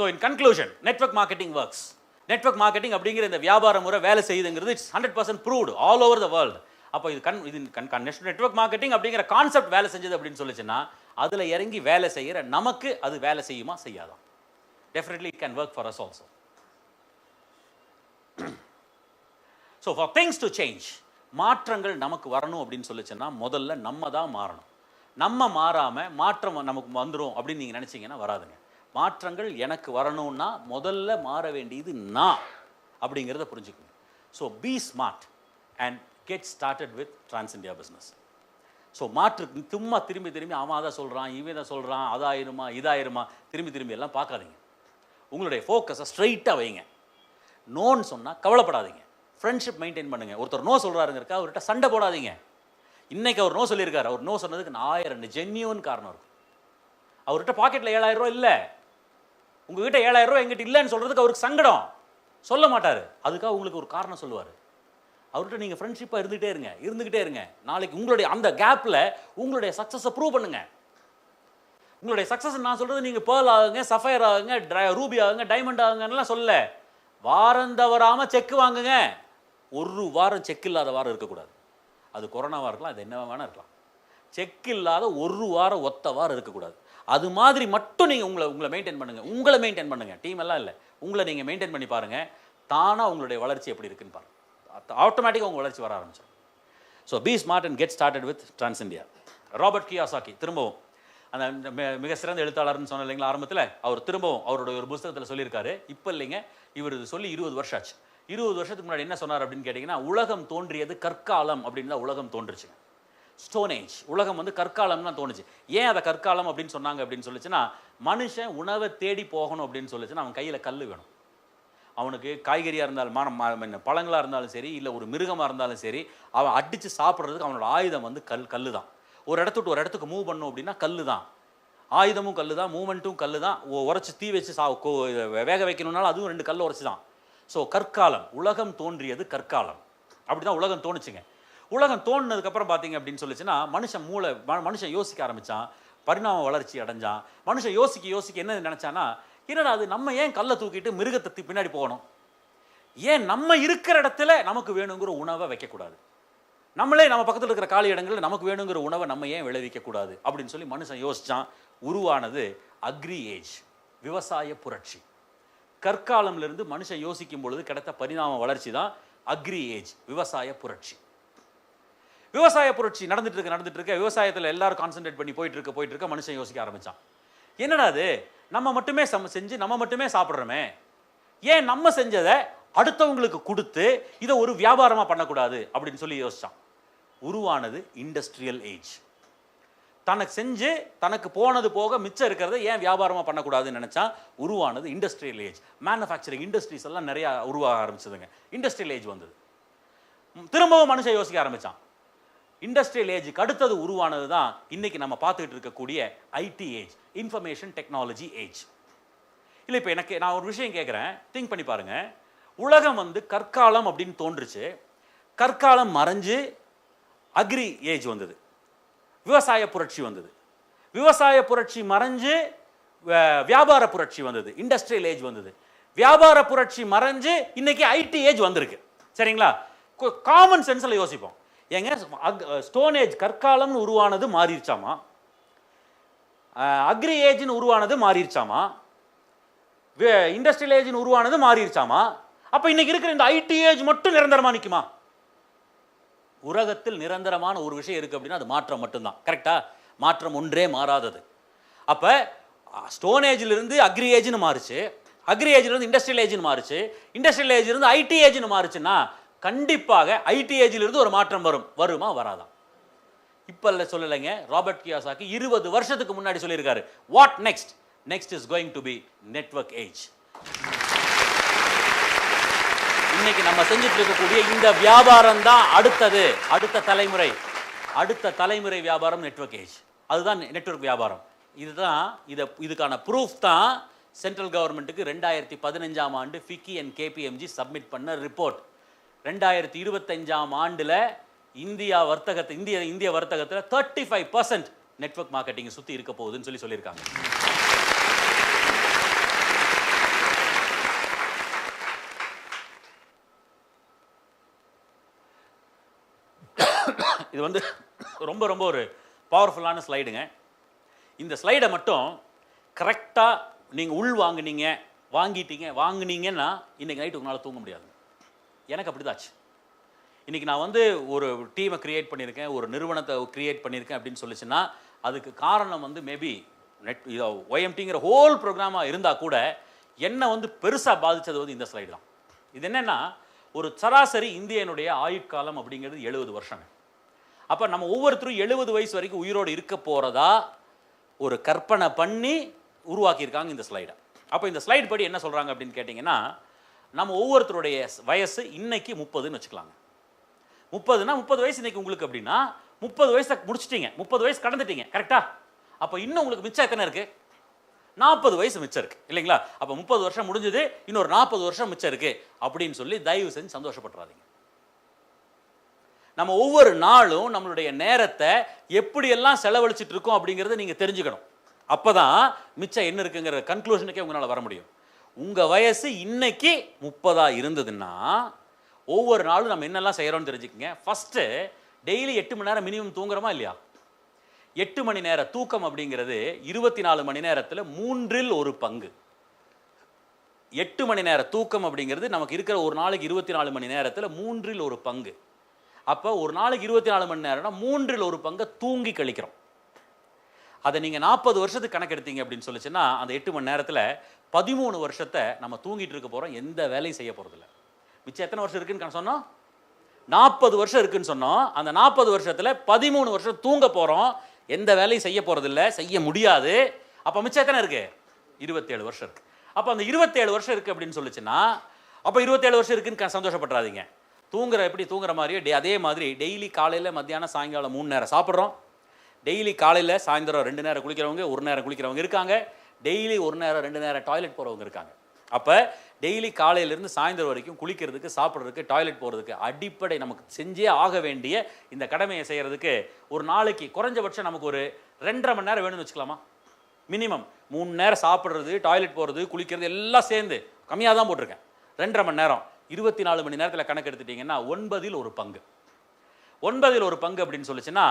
So in conclusion network marketing works network marketing அப்படிங்கிற இந்த வியாபார முறை வேலை செய்யுதுங்கிறது it's hundred percent proved all over the world அப்போ இது கண் இது கன் நெட்வொர்க் மார்க்கெட்டிங் அப்படிங்கிற கான்செப்ட் வேலை செஞ்சது அப்படின்னு சொல்லிச்சுன்னா அதில் இறங்கி வேலை செய்கிற நமக்கு அது வேலை செய்யுமா? செய்யாதா? Definitely it can work for us also so for things to change மாற்றங்கள் நமக்கு வரணும் அப்படின்னு சொல்லிச்சுன்னா முதல்ல நம்ம தான் மாறணும். நம்ம மாறாமல் மாற்றம் நமக்கு வந்துடும் அப்படின்னு நீங்கள் நினச்சிங்கன்னா வராதுங்க. மாற்றங்கள் எனக்கு வரணும்னா முதல்ல மாற வேண்டியது நான் அப்படிங்கிறத புரிஞ்சுக்கணும். So be smart and get started with Trans India business so மாற்று சும்மா திரும்பி திரும்பி அவன் அதை சொல்கிறான் இவன் தான் சொல்கிறான் அதாயிருமா இதாயிருமா திரும்பி திரும்பி எல்லாம் பார்க்காதீங்க. உங்களுடைய ஃபோக்கஸை ஸ்ட்ரைட்டாக வைங்க. நோன்னு சொன்னால் கவலைப்படாதீங்க. ஃப்ரெண்ட்ஷிப் மெயின்டைன் பண்ணுங்கள் ஒருத்தர் நோ சொல்கிறாருங்கிறக்கா அவர்கிட்ட சண்டை போடாதீங்க. இன்றைக்கி அவர் நோ சொல்லியிருக்காரு. அவர் நோ சொன்னதுக்கு நான் ஆயிரம் ஜென்யூன் காரணம் இருக்கும். அவர்கிட்ட பாக்கெட்டில் ஏழாயிரம் ரூபா இல்லை. உங்ககிட்ட ஏழாயிரம் ரூபா எங்கிட்ட இல்லைன்னு சொல்கிறதுக்கு அவருக்கு சங்கடம். சொல்ல மாட்டார். அதுக்காக உங்களுக்கு ஒரு காரணம் சொல்லுவார். அவர்கிட்ட நீங்கள் ஃப்ரெண்ட்ஷிப்பாக இருந்துகிட்டே இருங்க. இருந்துக்கிட்டே இருங்க. நாளைக்கு உங்களுடைய அந்த கேப்பில் உங்களுடைய சக்ஸஸை ப்ரூவ் பண்ணுங்க. உங்களுடைய சக்ஸஸ் நான் சொல்கிறது நீங்கள் பேர்ல் ஆகுங்க சஃபயர் ஆகுங்க ட்ரை- ரூபி ஆகுங்க டைமண்ட் ஆகுங்கலாம் சொல்ல வாரம் தவறாமல் செக் வாங்குங்க. ஒரு வாரம் செக் இல்லாத வாரம் இருக்கக்கூடாது. அது கொரோனாவாக இருக்கலாம் அது என்ன வேணால் இருக்கலாம். செக் இல்லாத ஒரு வாரம் ஒத்த வாரம் இருக்கக்கூடாது. அது மாதிரி மட்டும் நீங்கள் உங்களை உங்களை மெயின்டைன் பண்ணுங்கள் உங்களை மெயின்டைன் பண்ணுங்கள் டீம் எல்லாம் இல்லை. உங்களை நீங்கள் மெயின்டைன் பண்ணி பாருங்கள் தானாக உங்களுடைய வளர்ச்சி எப்படி இருக்குன்னு பாருங்கள் ஆட்டோமேட்டிக்காக உங்கள் வளர்ச்சி வர ஆரம்பிச்சிடும் so be smart and get started with Trans India Robert Kiyosaki திரும்பவும். அந்த மிக சிறந்த எழுத்தாளர்னு சொன்ன இல்லைங்களா ஆரம்பத்தில்? அவர் திரும்பவும் அவருடைய ஒரு புஸ்தகத்தில் சொல்லியிருக்காரு. இப்போ இல்லைங்க இவர் இது சொல்லி இருபது வருஷம் ஆச்சு. இருபது வருஷத்துக்கு முன்னாடி என்ன சொன்னார் அப்படின்னு கேட்டிங்கன்னா உலகம் தோன்றியது கற்காலம் அப்படின்னு தான் உலகம் தோன்றுச்சுங்க. ஸ்டோன் ஏஜ் உலகம் வந்து கற்காலம் தான் தோணுச்சு. ஏன் அதை கற்காலம் அப்படின்னு சொன்னாங்க அப்படின்னு சொல்லிச்சுன்னா மனுஷன் உணவை தேடி போகணும் அப்படின்னு சொல்லிச்சுன்னா அவன் கையில் கல் வேணும். அவனுக்கு காய்கறியாக இருந்தாலும் மான- பழங்களாக இருந்தாலும் சரி இல்லை ஒரு மிருகமாக இருந்தாலும் சரி அவன் அடித்து சாப்பிட்றதுக்கு அவனோட ஆயுதம் வந்து கல் கல் தான் ஒரு இடத்த விட்டு ஒரு இடத்துக்கு மூவ் பண்ணும் அப்படின்னா கல் தான் ஆயுதமும் கல் தான் மூமெண்ட்டும் கல் தான் உரைச்சி தீ வச்சு சா கோ- வேக வைக்கணும்னாலும் அதுவும் ரெண்டு கல் உரைச்சி தான் ஸோ கற்காலம். உலகம் தோன்றியது கற்காலம். அப்படி தான் உலகம் தோணுச்சுங்க. உலகம் தோணுனதுக்கப்புறம் பார்த்தீங்க அப்படின்னு சொல்லிச்சுன்னா மனுஷன் மூளை ம- மனுஷன் யோசிக்க ஆரம்பித்தான் பரிணாம வளர்ச்சி அடைஞ்சான். மனுஷன் யோசிக்க யோசிக்க என்ன நினச்சான்னா என்னடா அது நம்ம ஏன் கல்லை தூக்கிட்டு மிருகத்தை பின்னாடி போகணும்? ஏன் நம்ம இருக்கிற இடத்துல நமக்கு வேணுங்கிற உணவை வைக்கக்கூடாது? நம்மளே நம்ம பக்கத்தில் இருக்கிற காலி இடங்களில் நமக்கு வேணுங்கிற உணவை நம்ம ஏன் விளைவிக்கக்கூடாது? அப்படின்னு சொல்லி மனுஷன் யோசித்தான் உருவானது அக்ரி ஏஜ் விவசாய புரட்சி. கற்காலம்லேருந்து மனுஷன் யோசிக்கும் பொழுது கிடைத்த பரிணாம வளர்ச்சி தான் அக்ரி ஏஜ் விவசாய புரட்சி. விவசாய புரட்சி நடந்துட்டு இருக்க நடந்துட்டு இருக்க விவசாயத்தில் எல்லாரும் கான்சென்ட்ரேட் பண்ணி போயிட்டு இருக்க போயிட்டு இருக்க மனுஷன் யோசிக்க ஆரம்பிச்சான். என்னடா அது? நம்ம மட்டுமே சம செஞ்சு நம்ம மட்டுமே சாப்பிட்றோமே. ஏன் நம்ம செஞ்சதை அடுத்தவங்களுக்கு கொடுத்து இதை ஒரு வியாபாரமாக பண்ணக்கூடாது அப்படின்னு சொல்லி யோசித்தான் உருவானது இண்டஸ்ட்ரியல் ஏஜ் தனக்கு செஞ்சு தனக்கு போனது போக மிச்சம் இருக்கிறத ஏன் வியாபாரமாக பண்ணக்கூடாதுன்னு நினச்சா உருவானது இண்டஸ்ட்ரியல் ஏஜ் மேனுஃபேக்சரிங் இண்டஸ்ட்ரீஸ் எல்லாம் நிறையா உருவாக ஆரம்பிச்சதுங்க. இண்டஸ்ட்ரியல் ஏஜ் வந்தது. திரும்பவும் மனுஷன் யோசிக்க ஆரம்பிச்சான். இண்டஸ்ட்ரியல் ஏஜுக்கு அடுத்தது உருவானது தான் இன்னைக்கு நம்ம பார்த்துக்கிட்டு இருக்கக்கூடிய IT age information technology age இல்லை இப்போ எனக்கு நான் ஒரு விஷயம் கேட்குறேன் திங்க் பண்ணி பாருங்க. உலகம் வந்து கற்காலம் அப்படின்னு தோன்றுச்சு. கற்காலம் மறைஞ்சு அக்ரி ஏஜ் வந்தது. விவசாய புரட்சி வந்தது. விவசாய புரட்சி மறைஞ்சு வியாபார புரட்சி வந்தது. இண்டஸ்ட்ரியல் ஏஜ் வந்தது. வியாபார புரட்சி மறைஞ்சு இன்னைக்கு ஐடி ஏஜ் வந்திருக்கு. சரிங்களா? காமன் சென்ஸில் யோசிப்போம். ஏங்க ஸ்டோனேஜ் கற்காலம்னு உருவானது மாறிடுச்சாமா அக்ரி ஏஜ்னு உருவானது மாறிடுச்சாமா இண்டஸ்ட்ரியல் ஏஜ்னு உருவானது மாறிடுச்சாமா அப்போ இன்னைக்கு இருக்கிற இந்த ஐடி ஏஜ் மட்டும் நிரந்தரமாக நிற்குமா உலகத்தில் நிரந்தரமான ஒரு விஷயம் இருக்குது அப்படின்னா அது மாற்றம் மட்டும்தான். கரெக்டாக மாற்றம் ஒன்றே மாறாதது. அப்போ ஸ்டோன் ஏஜ்லேருந்து அக்ரி ஏஜ்னு மாறுச்சு. அக்ரி ஏஜ்லேருந்து இண்டஸ்ட்ரியல் ஏஜ்னு மாறுச்சு. இண்டஸ்ட்ரியல் ஏஜ்லேருந்து ஐடி ஏஜ்னு மாறுச்சுன்னா கண்டிப்பாக ஐடி ஏஜிலிருந்து ஒரு மாற்றம் வரும். வருமா? வராதா? இப்போ இல்லை சொல்லலைங்க. ராபர்ட் கியாசாக்கி இருபது வருஷத்துக்கு முன்னாடி சொல்லியிருக்காரு. What next next is going to be network age இன்னைக்கு நம்ம செஞ்சுட்டு இருக்கக்கூடிய இந்த வியாபாரம் தான் அடுத்தது. அடுத்த தலைமுறை. அடுத்த தலைமுறை வியாபாரம் நெட்வொர்க் ஏஜ் அதுதான் நெட்வொர்க் வியாபாரம். இதுதான் இதை இதுக்கான ப்ரூஃப் தான் சென்ட்ரல் கவர்மெண்ட்டுக்கு ரெண்டாயிரத்தி பதினஞ்சாம் ஆண்டு ஃபிக்கி அண்ட் கேபிஎம்ஜி சப்மிட் பண்ண ரிப்போர்ட் ரெண்டாயிரத்தி இருபத்தஞ்சாம் ஆண்டில் இந்தியா வர்த்தகத்தை இந்திய இந்திய வர்த்தகத்தில் thirty five percent network marketing சுற்றி இருக்க போகுதுன்னு சொல்லி சொல்லியிருக்காங்க. இது வந்து ரொம்ப ரொம்ப ஒரு பவர்ஃபுல்லான ஸ்லைடுங்க இந்த ஸ்லைடை மட்டும் கரெக்டாக நீங்கள் உள் வாங்கினீங்க வாங்கிட்டீங்க வாங்கினீங்கன்னா இன்றைக்கி நைட்டு உங்களால் தூங்க முடியாது. எனக்கு அப்படி தாச்சு இன்றைக்கி நான் வந்து ஒரு டீமை க்ரியேட் பண்ணியிருக்கேன் ஒரு நிறுவனத்தை க்ரியேட் பண்ணியிருக்கேன் அப்படின்னு சொல்லிச்சுன்னா அதுக்கு காரணம் வந்து மேபி நெட் ஒய்எம்டிங்கிற ஹோல் ப்ரோக்ராமாக இருந்தால் கூட என்னை வந்து பெருசாக பாதித்தது வந்து இந்த ஸ்லைடு தான். இது என்னென்னா ஒரு சராசரி இந்தியனுடைய ஆயுட்காலம் அப்படிங்கிறது எழுபது வருஷங்க. அப்போ நம்ம ஒவ்வொருத்தரும் எழுபது வயசு வரைக்கும் உயிரோடு இருக்க போகிறதா ஒரு கற்பனை பண்ணி உருவாக்கியிருக்காங்க இந்த ஸ்லைடை அப்போ இந்த ஸ்லைடு படி என்ன சொல்கிறாங்க அப்படின்னு கேட்டிங்கன்னா நம்ம ஒவ்வொருத்தருடைய வயசு இன்னைக்கு முப்பதுன்னு வச்சுக்கலாங்க. முப்பதுனா முப்பது வயசு இன்னைக்கு உங்களுக்கு அப்படின்னா முப்பது வயசை முடிச்சிட்டீங்க. முப்பது வயசு கடந்துட்டீங்க. கரெக்டா அப்போ இன்னும் உங்களுக்கு மிச்சம் எத்தனை இருக்கு? நாற்பது வயசு மிச்சம் இருக்கு. இல்லைங்களா? அப்போ முப்பது வருஷம் முடிஞ்சது இன்னொரு நாற்பது வருஷம் மிச்சம் இருக்கு. அப்படின்னு சொல்லி தயவு செஞ்சு சந்தோஷப்படுறாதீங்க நம்ம ஒவ்வொரு நாளும் நம்மளுடைய நேரத்தை எப்படியெல்லாம் செலவழிச்சிட்டு இருக்கோம் அப்படிங்கிறத நீங்கள் தெரிஞ்சுக்கணும். அப்பதான் மிச்சம் என்ன இருக்குங்கிற கன்க்ளூஷனுக்கே உங்களால் வர முடியும். உங்கள் வயசு இன்னைக்கு முப்பதாக இருந்ததுன்னா ஒவ்வொரு நாளும் நம்ம என்னெல்லாம் செய்கிறோம்னு தெரிஞ்சுக்கங்க. ஃபஸ்ட்டு டெய்லி எட்டு மணி நேரம் மினிமம் தூங்குறோமா இல்லையா? எட்டு மணி நேர தூக்கம் அப்படிங்கிறது இருபத்தி நாலு மணி நேரத்தில் மூன்றில் ஒரு பங்கு. எட்டு மணி நேர தூக்கம் அப்படிங்கிறது நமக்கு இருக்கிற ஒரு நாளைக்கு இருபத்தி நாலு மணி நேரத்தில் மூன்றில் ஒரு பங்கு. அப்போ ஒரு நாளைக்கு இருபத்தி நாலு மணி நேரம்னா மூன்றில் ஒரு பங்கை தூங்கி கழிக்கிறோம். அதை நீங்கள் நாற்பது வருஷத்துக்கு கணக்கெடுத்தீங்க அப்படின்னு சொல்லிச்சுன்னா அந்த எட்டு மணி நேரத்தில் பதிமூணு வருஷத்தை நம்ம தூங்கிட்டு இருக்க போகிறோம் எந்த வேலையும் செய்ய போகிறதில்ல மிச்சம் எத்தனை வருஷம் இருக்குன்னு சொன்னோம்? நாற்பது வருஷம் இருக்குன்னு சொன்னோம். அந்த நாற்பது வருஷத்தில் பதிமூணு வருஷம் தூங்க போகிறோம் எந்த வேலையும் செய்ய போகிறதில்ல செய்ய முடியாது. அப்போ மிச்சம் எத்தனை இருக்குது இருபத்தேழு வருஷம் இருக்குது அப்போ அந்த இருபத்தேழு வருஷம் இருக்குது அப்படின்னு சொல்லிச்சுன்னா அப்போ இருபத்தேழு வருஷம் இருக்குன்னு க- சந்தோஷப்பட்டுறாதீங்க. தூங்குற எப்படி தூங்குற மாதிரியே டே அதே மாதிரி டெய்லி காலையில் மத்தியானம் சாயங்காலம் மூணு நேரம் சாப்பிட்றோம். டெய்லி காலையில் சாயந்தரம் ரெண்டு நேரம் குளிக்கிறவங்க ஒரு நேரம் குளிக்கிறவங்க இருக்காங்க. டெய்லி ஒரு நேரம் ரெண்டு நேரம் டாய்லெட் போகிறவங்க இருக்காங்க. அப்போ டெய்லி காலையிலேருந்து சாயந்தரம் வரைக்கும் குளிக்கிறதுக்கு சாப்பிட்றதுக்கு டாய்லெட் போகிறதுக்கு அடிப்படை நமக்கு செஞ்சே ஆக வேண்டிய இந்த கடமையை செய்கிறதுக்கு ஒரு நாளைக்கு குறைஞ்சபட்சம் நமக்கு ஒரு ரெண்டரை மணி நேரம் வேணும்னு வச்சுக்கலாமா? மினிமம் மூணு நேரம் சாப்பிட்றது டாய்லெட் போகிறது குளிக்கிறது எல்லாம் சேர்ந்து கம்மியாக தான் போட்டிருக்கேன். ரெண்டரை மணி நேரம். இருபத்தி நாலு மணி நேரத்தில் கணக்கு எடுத்துட்டிங்கன்னா ஒன்பதில் ஒரு பங்கு. ஒன்பதில் ஒரு பங்கு அப்படின்னு சொல்லிச்சுன்னா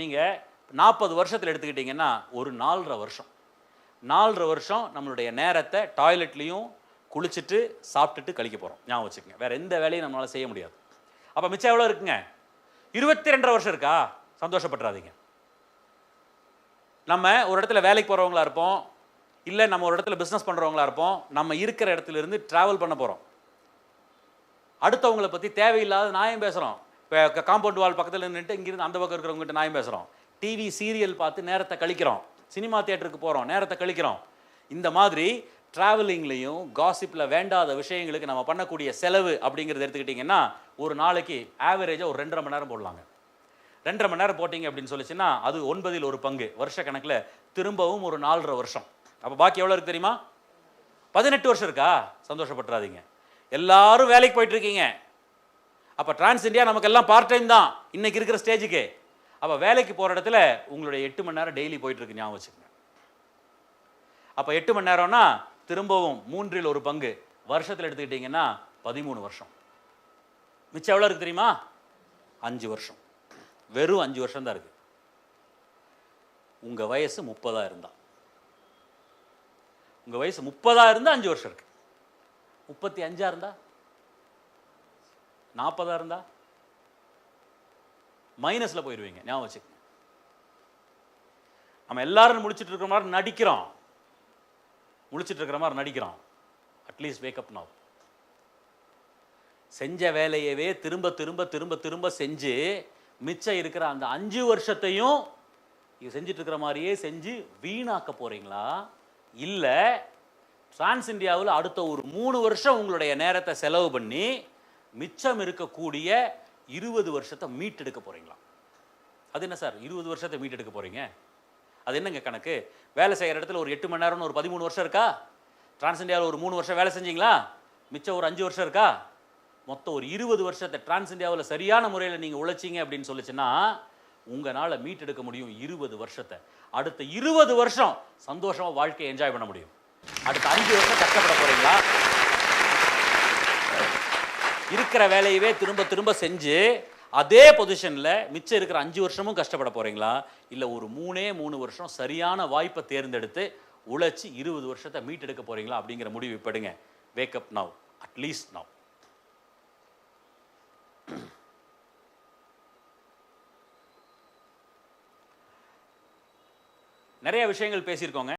நீங்கள் நாற்பது வருஷத்தில் எடுத்துக்கிட்டிங்கன்னா ஒரு நாலரை வருஷம். நாலரை வருஷம் நம்மளுடைய நேரத்தை டாய்லெட்லேயும் குளிச்சுட்டு சாப்பிட்டுட்டு கழிக்க போகிறோம் ஞாபகம் வச்சுக்கோங்க. வேறு எந்த வேலையும் நம்மளால் செய்ய முடியாது. அப்போ மிச்சம் எவ்வளோ இருக்குங்க? இருபத்தி ரெண்டரை வருஷம் இருக்கா? சந்தோஷப்பட்டுறாதீங்க. நம்ம ஒரு இடத்துல வேலைக்கு போகிறவங்களா இருப்போம். இல்லை நம்ம ஒரு இடத்துல பிஸ்னஸ் பண்ணுறவங்களா இருப்போம். நம்ம இருக்கிற இடத்துல இருந்து ட்ராவல் பண்ண போகிறோம் அடுத்தவங்களை பற்றி தேவையில்லாத நாயம் பேசுகிறோம் இப்போ காம்பவுண்ட் வால் பக்கத்தில் நின்றுட்டு இங்கேருந்து அந்த பக்கம் இருக்கிறவங்ககிட்ட நாயம் பேசுகிறோம் டிவி சீரியல் பார்த்து நேரத்தை கழிக்கிறோம். சினிமா தேட்டருக்கு போகிறோம் நேரத்தை கழிக்கிறோம். இந்த மாதிரி ட்ராவலிங்லேயும் காசிப்பில் வேண்டாத விஷயங்களுக்கு நம்ம பண்ணக்கூடிய செலவு அப்படிங்கிறத எடுத்துக்கிட்டிங்கன்னா ஒரு நாளைக்கு ஆவரேஜாக ஒரு ரெண்டரை மணி நேரம் போடலாங்க. ரெண்டரை மணி நேரம் போட்டிங்க அப்படின்னு சொல்லிச்சுன்னா அது ஒன்பதில் ஒரு பங்கு. வருஷ கணக்கில் திரும்பவும் ஒரு நாலரை வருஷம். அப்போ பாக்கி எவ்வளோ இருக்கு தெரியுமா? பதினெட்டு வருஷம் இருக்கா? சந்தோஷப்பட்டுறாதீங்க. எல்லாரும் வேலைக்கு போயிட்டுருக்கீங்க அப்போ டிரான்ஸ் இந்தியா நமக்கு எல்லாம் பார்ட் டைம் தான். இன்னைக்கு இருக்கிற ஸ்டேஜுக்கு அப்போ வேலைக்கு போகிற இடத்துல உங்களுடைய எட்டு மணி நேரம் டெய்லி போயிட்டுருக்கு ஞாபகம் வச்சுக்கோங்க. அப்போ எட்டு மணி நேரம்னா திரும்பவும் மூன்றில் ஒரு பங்கு. வருஷத்தில் எடுத்துக்கிட்டிங்கன்னா பதிமூணு வருஷம். மிச்சம் எவ்வளோ இருக்கு தெரியுமா? அஞ்சு வருஷம். வெறும் அஞ்சு வருஷம் தான் இருக்கு. உங்கள் வயசு முப்பதா இருந்தால் உங்கள் வயசு முப்பதா இருந்தால் அஞ்சு வருஷம் இருக்கு. முப்பத்தி அஞ்சா இருந்தால் நாற்பதா இருந்தால் மைனஸில் போயிடுவீங்க ஞாபகம் வச்சு நம்ம எல்லாரும் முடிச்சுட்டு இருக்கிற மாதிரி நடிக்கிறோம். முழிச்சிட்டு இருக்கிற மாதிரி நடிக்கிறோம். அட்லீஸ்ட் வேக்கப் நாவ் செஞ்ச வேலையவே திரும்ப திரும்ப திரும்ப திரும்ப செஞ்சு மிச்சம் இருக்கிற அந்த அஞ்சு வருஷத்தையும் இது செஞ்சுட்டு இருக்கிற மாதிரியே செஞ்சு வீணாக்க போறீங்களா? இல்லை டிரான்ஸ் இந்தியாவில் அடுத்த ஒரு மூணு வருஷம் உங்களுடைய நேரத்தை செலவு பண்ணி மிச்சம் இருக்கக்கூடிய இருபது வருஷத்தை மீட்டெடுக்க போகிறீங்களா அது என்ன சார்? இருபது வருஷத்தை மீட்டெடுக்க போகிறீங்க அது என்னங்க கணக்கு? வேலை செய்கிற இடத்துல ஒரு எட்டு மணி நேரம்னு ஒரு பதிமூணு வருஷம் இருக்கா? டிரான்ஸ் இந்தியாவில் ஒரு மூணு வருஷம் வேலை செஞ்சீங்களா? மிச்சம் ஒரு அஞ்சு வருஷம் இருக்கா? மொத்தம் ஒரு இருபது வருஷத்தை டிரான்ஸ் இந்தியாவில் சரியான முறையில் நீங்கள் உழைச்சிங்க அப்படின்னு சொல்லிச்சுன்னா உங்களால் மீட்டெடுக்க முடியும் இருபது வருஷத்தை. அடுத்த இருபது வருஷம் சந்தோஷமாக வாழ்க்கையை என்ஜாய் பண்ண முடியும். அடுத்த அஞ்சு வருஷம் கஷ்டப்பட போகிறீங்களா இருக்கிற வேலையவே திரும்ப திரும்ப செஞ்சு அதே பொசிஷனில் மிச்சம் இருக்கிற அஞ்சு வருஷமும் கஷ்டப்பட போகிறீங்களா இல்லை ஒரு மூணே மூணு வருஷம் சரியான வாய்ப்பை தேர்ந்தெடுத்து உழைச்சி இருபது வருஷத்தை மீட்டெடுக்க போகிறீங்களா அப்படிங்கிற முடிவு இப்படுங்க wake up now at least now நிறைய விஷயங்கள் பேசியிருக்கோங்க.